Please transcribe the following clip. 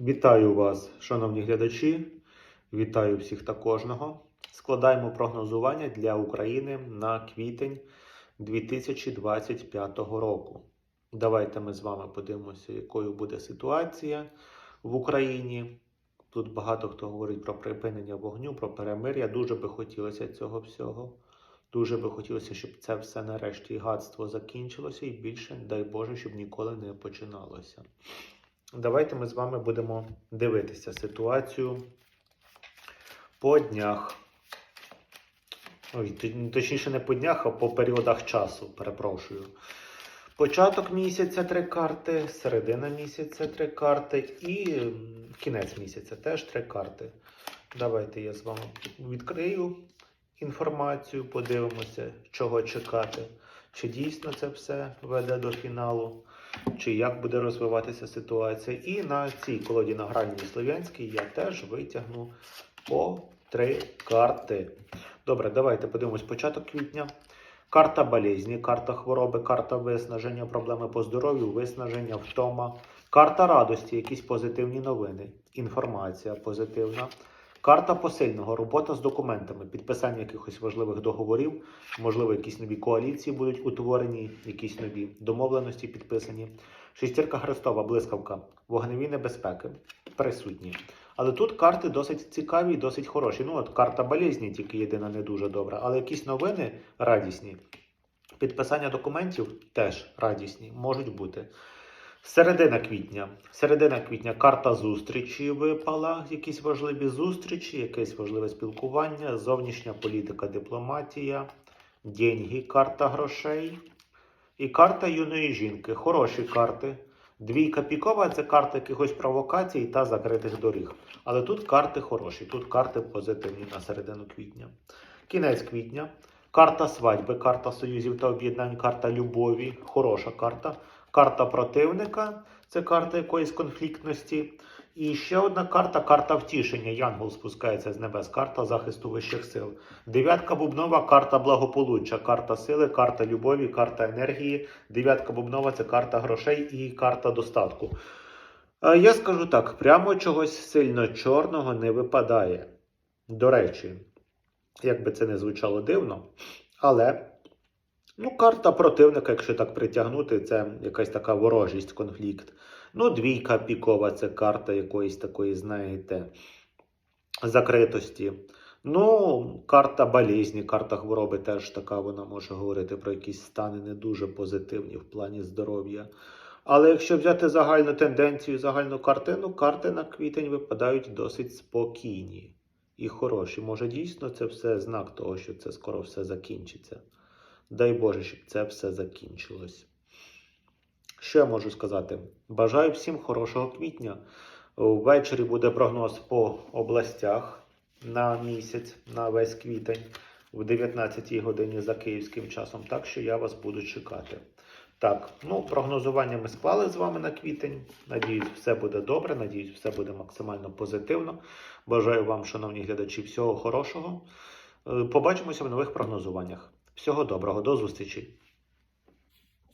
Вітаю вас, шановні глядачі. Вітаю всіх та кожного. Складаємо прогнозування для України на квітень 2025 року. Давайте ми з вами подивимося, якою буде ситуація в Україні. Тут багато хто говорить про припинення вогню, про перемир'я. Дуже би хотілося цього всього. Дуже би хотілося, щоб це все нарешті гадство закінчилося і більше, дай Боже, щоб ніколи не починалося. Давайте ми з вами будемо дивитися ситуацію по днях. Ой, точніше, не по днях, а по періодах часу, перепрошую. Початок місяця три карти, середина місяця три карти і кінець місяця теж три карти. Давайте я з вами відкрию інформацію, подивимося, чого чекати. Чи дійсно це все веде до фіналу, чи як буде розвиватися ситуація. І на цій колоді на гральній слов'янській я теж витягну по три карти. Добре, давайте подивимось початок квітня. Карта болезні, карта хвороби, карта виснаження, проблеми по здоров'ю, виснаження, втома, карта радості, якісь позитивні новини, інформація позитивна. Карта посильного, робота з документами, підписання якихось важливих договорів, можливо, якісь нові коаліції будуть утворені, якісь нові домовленості підписані. Шестірка Христова, блискавка, вогневі небезпеки присутні. Але тут карти досить цікаві досить хороші. Ну, от карта болезні, тільки єдина не дуже добра, але якісь новини радісні. Підписання документів теж радісні, можуть бути. Середина квітня. Середина квітня карта зустрічі випала, якісь важливі зустрічі, якесь важливе спілкування, зовнішня політика, дипломатія, деньги, карта грошей і карта юної жінки. Хороші карти. Двійка пікова це карта якихось провокацій та закритих доріг. Але тут карти хороші, тут карти позитивні на середину квітня. Кінець квітня. Карта свадьби, карта союзів та об'єднань, карта любові, хороша карта. Карта противника це карта якоїсь конфліктності. І ще одна карта карта втішення. Янгол спускається з небес, карта захисту вищих сил. Дев'ятка бубнова карта благополуччя, карта сили, карта любові, карта енергії. Дев'ятка бубнова це карта грошей і карта достатку. Я скажу так: прямо чогось сильно чорного не випадає. До речі, як би це не звучало дивно, але ну, карта противника, якщо так притягнути, це якась така ворожість, конфлікт. Ну, двійка пікова це карта якоїсь такої, знаєте, закритості. Ну, карта болезні, карта хвороби теж така, вона може говорити про якісь стани не дуже позитивні в плані здоров'я. Але якщо взяти загальну тенденцію, загальну картину, карти на квітень випадають досить спокійні і хороші. Може, дійсно це все знак того, що це скоро все закінчиться. Дай Боже, щоб це все закінчилось. Що я можу сказати? Бажаю всім хорошого квітня. Ввечері буде прогноз по областях на місяць, на весь квітень, в 19 годині за київським часом. Так що я вас буду чекати. Так, ну прогнозування ми склали з вами на квітень. Надіюсь, все буде добре. Надіюсь, все буде максимально позитивно. Бажаю вам, шановні глядачі, всього хорошого. Е, Побачимося в нових прогнозуваннях. Всього доброго, до зустрічі!